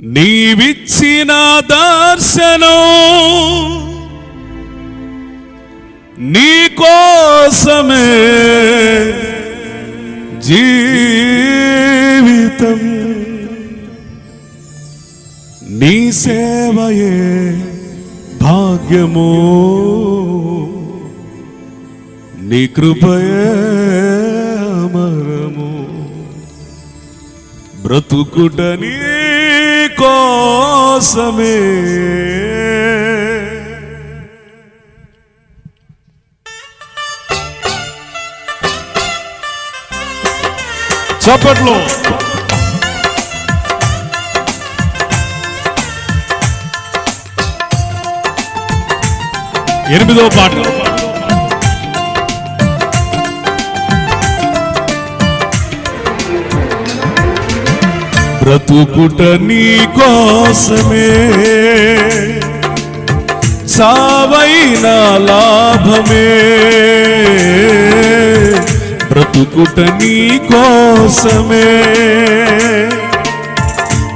నీవిచ్చిన దర్శనం నీ కోసమే జీవితం. నీ సేవయే భాగ్యము. నీ కృపయే అమరము. బ్రతుకుటనే కోసమే చప్పట్లో. ఎనిమిదో పాట. బ్రతుకుట నీ కోసమే. సావైన లాభమే. బ్రతుకుట నీ కోసమే.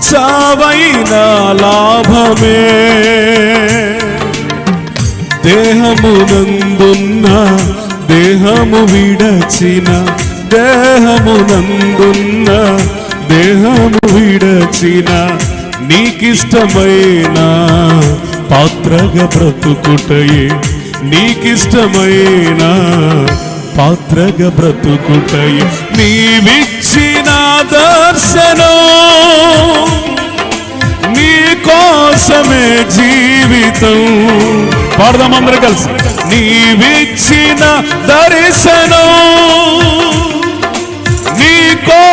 సావైన లాభమే. దేహమునందున్న దేహము విడచిన దేహమునందున్న దేహము విడచిన నీకిష్టమైన పాత్రగా బ్రతుకుటయే. నీకిష్టమైన పాత్రగా బ్రతుకుటయే. నీవిచ్చిన దర్శనం నీ కోసమే జీవితం. పాడదాం అందరూ కలిసి. నీవిచ్చిన దర్శనం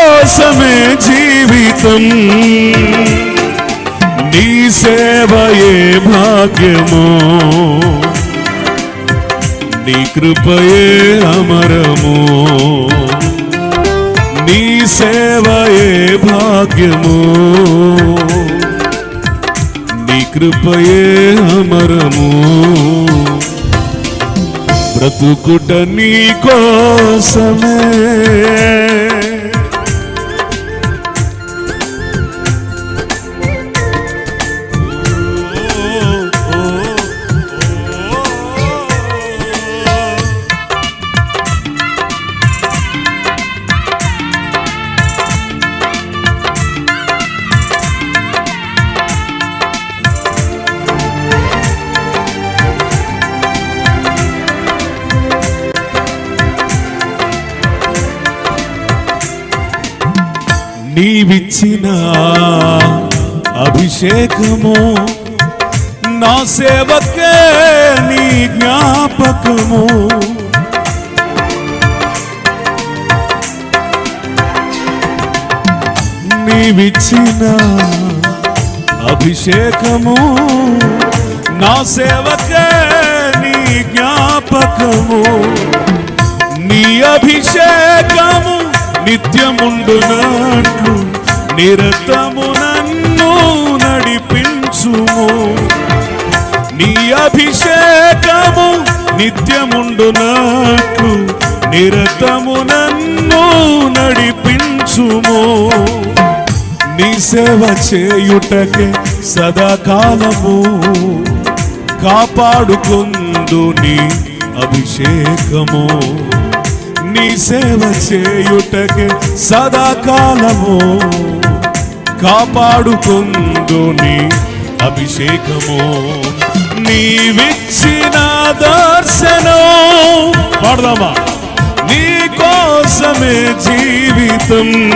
కోసమే జీవితం. నీ సేవయే భాగ్యము. నీ కృపయే అమరము. నీ సేవయే భాగ్యము. నీ కృపయే అమరము. బ్రతుకుట నీ కోసమే. నీవిచ్చిన అభిషేకము నా సేవకే నీ జ్ఞాపకము. నీవిచ్చిన అభిషేకము నా సేవకే నీ జ్ఞాపకము. నీ అభిషేకము నిత్యముండునట్లు నిరతము నన్ను నడిపించుము. నీ అభిషేకము నిత్యముండునట్లు నిరతము నన్ను నడిపించుము. నీ సేవ చేయుటకే సదాకాలము కాపాడుకుందు నీ అభిషేకము. నీ సేవ చేయుటకే సదాకాలము కాపాడుకుందు నీ అభిషేకము. నీవిచ్చిన దర్శనం పడదామా? నీ కోసమే జీవితం.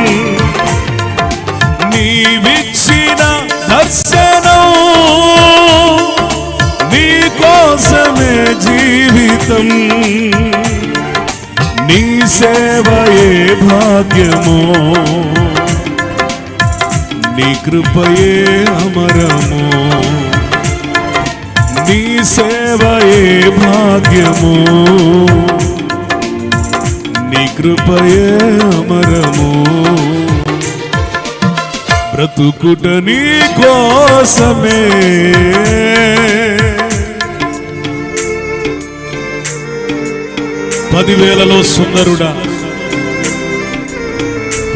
నీవిచ్చిన దర్శనం నీ కోసమే జీవితం. సేవయే భాగ్యము. నీ కృపయే అమరము. నీ సేవయే భాగ్యము. నీ కృపయే అమరము. బ్రతుకుట నీ కోసమే. పదివేలలో సుందరుడా.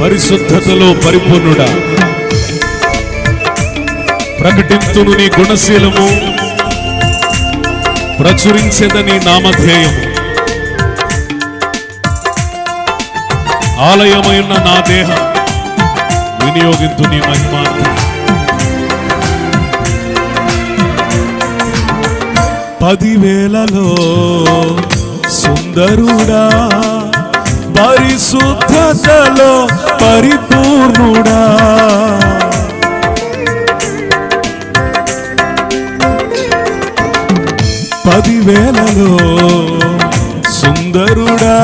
పరిశుద్ధతలో పరిపూర్ణుడా. ప్రకటింతును నీ గుణశీలము. ప్రచురించేదని నామధేయము. ఆలయమైన నా దేహం వినియోగింతు నీ మహిమార్థం పదివేలలో సుందరుడా పరిశుద్ధతలో పరిపూర్ణుడా. పదివేలలో సుందరుడా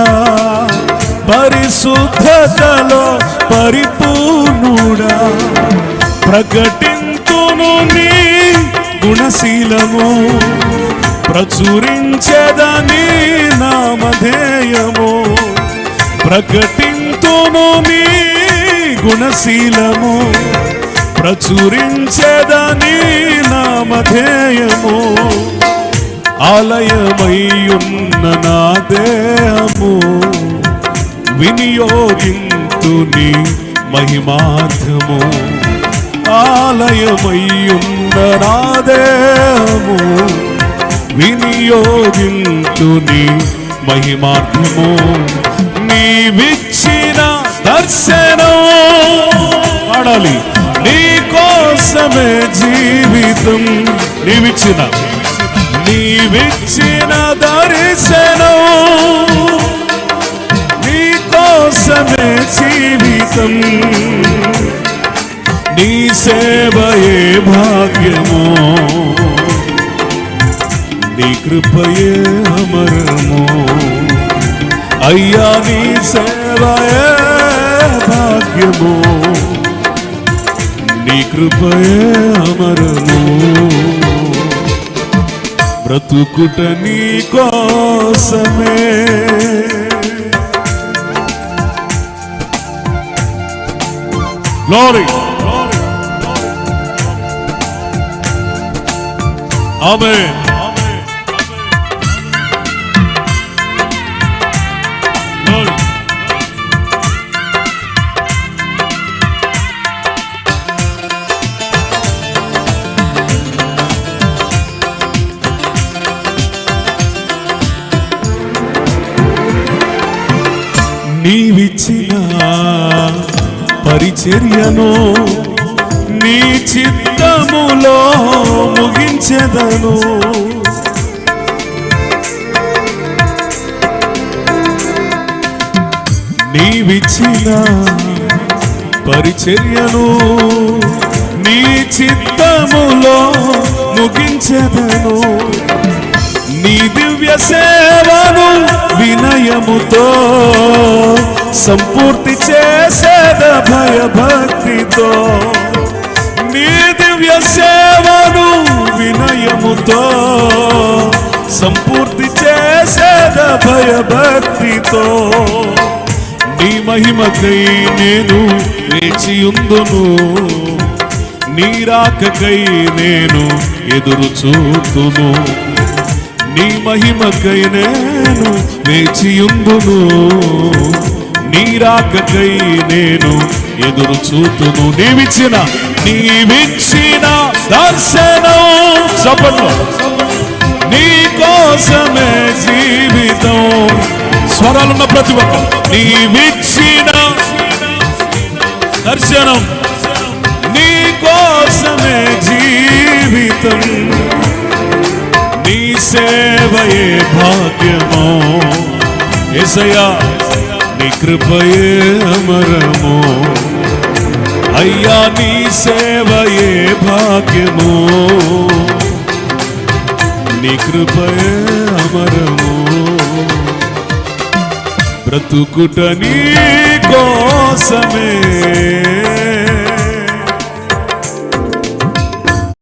పరిశుద్ధతలో పరిపూర్ణుడా. ప్రకటింతును నీ గుణశీలము. ప్రచురించదని నామధేయము ప్రకటింతును నీ గుణశీలము. ప్రచురించదని నామధేయము ఆలయమయ్యున్న నా దేహము. వినియోగింతు నీ మహిమార్థము. ఆలయమయ్యున్న నా దేహము. వినియోగించుని మహిమార్థము. నీవిచ్చిన దర్శనం పాడాలి నీ కోసమే జీవితం నీవిచ్చిన. నీవిచ్చిన దర్శనం నీ కోసమే జీవితం. నీ సేవయే భాగ్యమో. నీ కృపయే అమరము. అయ్యా నీ సేవయే భాగ్యము. నీ కృపయే అమరము. బ్రతుకుట నీ కోసమే. Glory. Amen. నీవిచ్చిన పరిచర్యను నీ చిత్తములో ముగించెదను. నీవిచ్చిన పరిచర్యను నీ చిత్తములో ముగించెదను. నీ దివ్య సేవ వినయముతో సంపూర్తి చేసేద భయభక్తితో నీ దివ్య సేవను వినయముతో సంపూర్తి చేసేద భయభక్తితో నీ మహిమకై నేను వేచియుందును నీ రాకకై నేను ఎదురు చూతును నీ మహిమకై నేను నేను వేచియుందును నీరాకై నేను ఎదురు చూతును. నీవిచ్చిన నీవిచ్చిన దర్శనం చెప్పండి నీ కోసమే జీవితం. స్వరాలున్న ప్రతి ఒక్క నీవిచ్చిన దర్శనం. నీ కోసమే జీవితం. సేవయే భాగ్యము. ఎసయా నీ కృపయే అమరము. అయ్యా నీ సేవయే భాగ్యము. నీ కృపయే అమరము. బ్రతుకుట నీ కోసమే.